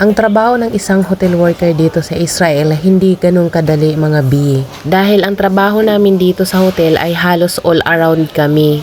Ang trabaho ng isang hotel worker dito sa Israel hindi ganun kadali mga B. Dahil ang trabaho namin dito sa hotel ay halos all around kami.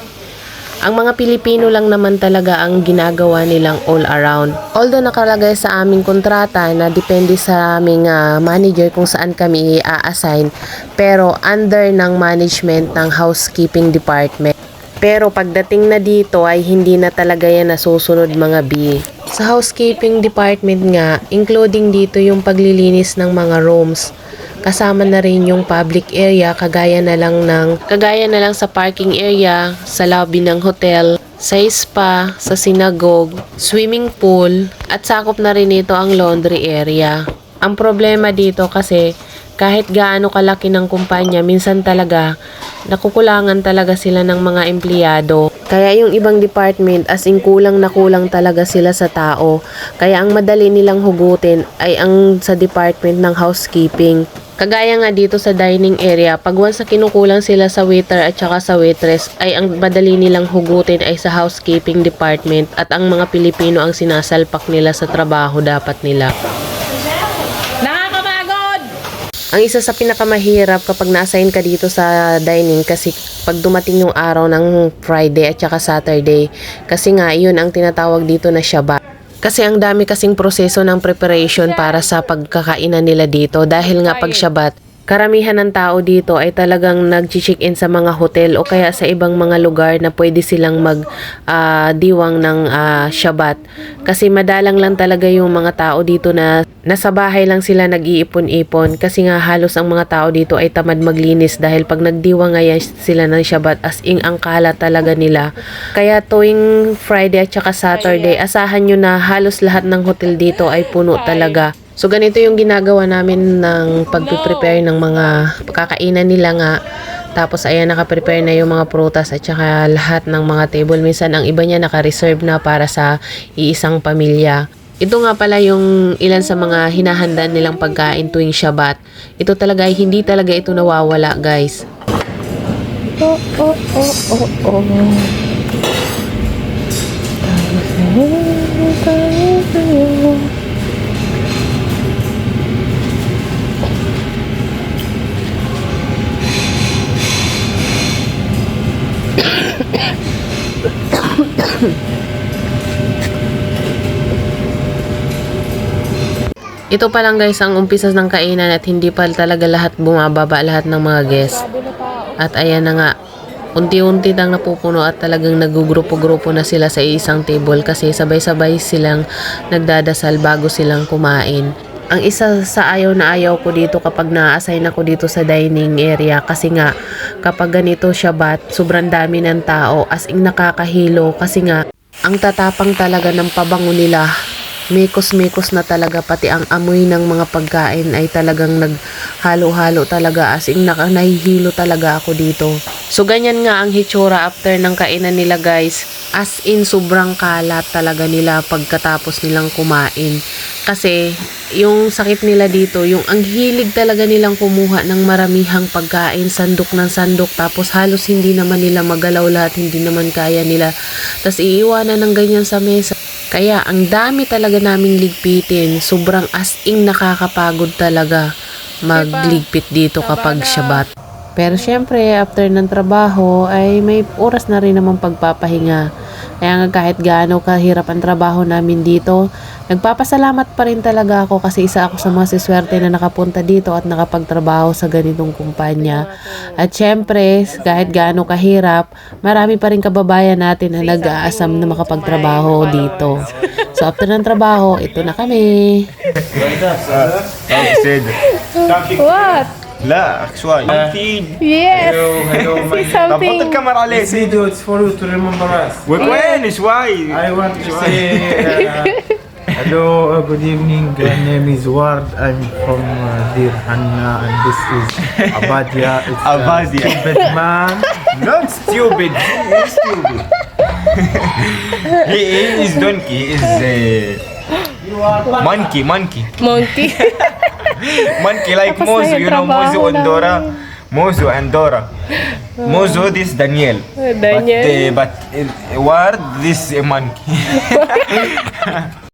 Ang mga Pilipino lang naman talaga ang ginagawa nilang all around. Although nakalagay sa aming kontrata na depende sa aming ah, manager kung saan kami i-assign, pero under ng management ng housekeeping department. Pero pagdating na dito ay hindi na talaga yan nasusunod mga B. Sa housekeeping department nga, including dito yung paglilinis ng mga rooms. Kasama na rin yung public area kagaya na lang ng kagaya na lang sa parking area, sa lobby ng hotel, sa spa, sa synagogue, swimming pool, at sakop na rin ito ang laundry area. Ang problema dito kasi kahit gaano kalaki ng kumpanya, minsan talaga nakukulangan talaga sila ng mga empleyado. Kaya yung ibang department as in kulang na kulang talaga sila sa tao. Kaya ang madali nilang hugutin ay ang sa department ng housekeeping. Kagaya nga dito sa dining area, pag once kinukulang sila sa waiter at saka sa waitress, ay ang madali nilang hugutin ay sa housekeeping department at ang mga Pilipino ang sinasalpak nila sa trabaho dapat nila. Ang isa sa pinakamahirap kapag na-assign ka dito sa dining kasi pag dumating yung araw ng Friday at saka Saturday kasi nga yun ang tinatawag dito na Shabbat. Kasi ang dami kasing proseso ng preparation para sa pagkakainan nila dito dahil nga pag Shabbat, karamihan ng tao dito ay talagang nag-check-in sa mga hotel o kaya sa ibang mga lugar na pwede silang mag ah, diwang ng ah, Shabbat. Kasi madalang lang talaga yung mga tao dito na nasa bahay lang sila nag-iipon-ipon kasi nga halos ang mga tao dito ay tamad maglinis dahil pag nagdiwang ngayon sila ng Shabbat as in ang kala talaga nila. Kaya tuwing Friday at saka Saturday, asahan nyo na halos lahat ng hotel dito ay puno talaga. So ganito yung ginagawa namin ng pagpe-prepare ng mga pagkakainan nila nga. Tapos ayan naka-prepare na yung mga prutas at saka lahat ng mga table. Minsan ang iba niya naka-reserve na para sa iisang pamilya. Ito nga pala yung ilan sa mga hinahanda nilang pagkain tuwing Shabbat. Ito talaga ay hindi talaga ito nawawala guys. Oh, oh, oh, oh, oh. Ito pa lang guys ang umpisa ng kainan at hindi pa talaga lahat bumababa lahat ng mga guests. At ayan na nga, unti-unti nang napupuno at talagang nagugrupo-grupo na sila sa isang table kasi sabay-sabay silang nagdadasal bago silang kumain. Ang isa sa ayaw na ayaw ko dito kapag na-assign ako dito sa dining area kasi nga kapag ganito Shabbat, sobrang dami ng tao as in nakakahilo kasi nga ang tatapang talaga ng pabango nila mekos-mekos na talaga pati ang amoy ng mga pagkain ay talagang naghalo-halo talaga as in naka, nahihilo talaga ako dito. So ganyan nga ang hitsura after ng kainan nila guys. As in sobrang kalat talaga nila pagkatapos nilang kumain. Kasi yung sakit nila dito, yung ang hilig talaga nilang kumuha ng maramihang pagkain, sandok ng sandok, tapos halos hindi naman nila magalaw lahat, hindi naman kaya nila. Tapos iiwanan ng ganyan sa mesa. Kaya ang dami talaga naming ligpitin. Sobrang as-in nakakapagod talaga magligpit dito kapag Shabbat. Pero syempre, after ng trabaho, ay may oras na rin naman pagpapahinga. Kaya nga kahit gaano kahirap ang trabaho namin dito, Nagpapasalamat pa rin talaga ako kasi isa ako sa mga siswerte na nakapunta dito at nakapagtrabaho sa ganitong kumpanya. At syempre, kahit gaano kahirap, marami pa rin kababayan natin na nag-aasam na makapagtrabaho dito. So after ng trabaho, ito na kami. What? La, actually. Feed. Yes. Hello, hello. See something. Tapos camera lens. This video is for you to remember us. When is why? I want to say uh, hello, uh, good evening. My name is Ward. I'm from uh, Deir Hanna, and this is Abadia. It's a Abadia. stupid man. not stupid he is stupid he, he is donkey he is uh, monkey monkey Monkey. monkey like Tapos na Mozo yung you know trabaho Mozo and Dora Mozo and Dora Mozo this Daniel Daniel. but, uh, but uh, Ward this uh, monkey